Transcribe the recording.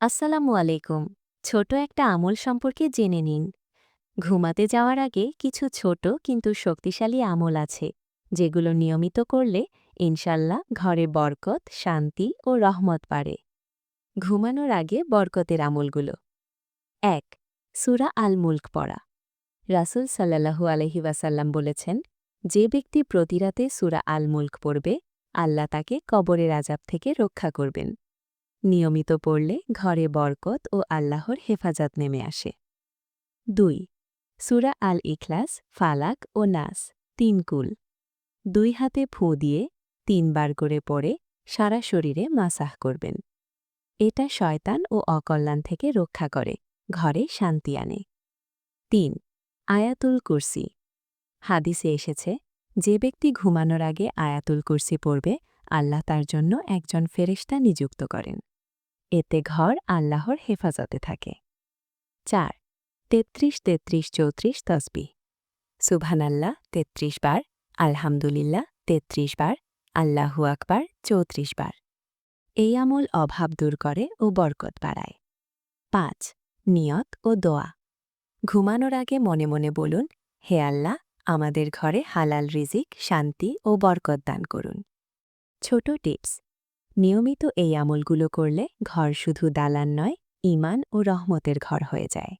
আসসালামু আলাইকুম। ছোট একটা আমল সম্পর্কে জেনে নিন। ঘুমাতে যাওয়ার আগে কিছু ছোট কিন্তু শক্তিশালী আমল আছে, যেগুলো নিয়মিত করলে ইনশাল্লাহ ঘরে বরকত, শান্তি ও রহমত পারে ঘুমানোর আগে বরকতের আমলগুলো। এক, সুরা আল মুল্ক পড়া। রাসুল সাল্লাহু আলহি ওয়াসাল্লাম বলেছেন, যে ব্যক্তি প্রতিরাতে সুরা আল মুল্ক পড়বে, আল্লাহ তাকে কবরের আজাব থেকে রক্ষা করবেন। নিয়মিত পড়লে ঘরে বরকত ও আল্লাহর হেফাজত নেমে আসে। দুই, সুরা আল ইখলাস ফালাক ও নাস, তিন কুল। দুই হাতে ফুঁ দিয়ে তিনবার করে পড়ে সারা শরীরে মাসাহ করবেন। এটা শয়তান ও অকল্যাণ থেকে রক্ষা করে, ঘরে শান্তি আনে। তিন, আয়াতুল কুরসি। হাদিসে এসেছে, যে ব্যক্তি ঘুমানোর আগে আয়াতুল কুরসি পড়বে, আল্লাহ তার জন্য একজন ফেরেশতা নিযুক্ত করেন। এতে ঘর আল্লাহর হেফাজতে থাকে। চার, তেত্রিশ তেত্রিশ চৌত্রিশ তসবি। সুবহানাল্লাহ, তেত্রিশ বার। আলহামদুলিল্লাহ, তেত্রিশ বার। আল্লাহু আকবার, চৌত্রিশ বার। এই আমল অভাব দূর করে ও বরকত বাড়ায়। পাঁচ, নিয়ত ও দোয়া। ঘুমানোর আগে মনে মনে বলুন, হে আল্লাহ, আমাদের ঘরে হালাল রিজিক, শান্তি ও বরকত দান করুন। ছোট টিপস। নিয়মিত এই আমলগুলো করলে ঘর শুধু দালান নয় ইমান ও রহমতের ঘর হয়ে যায়।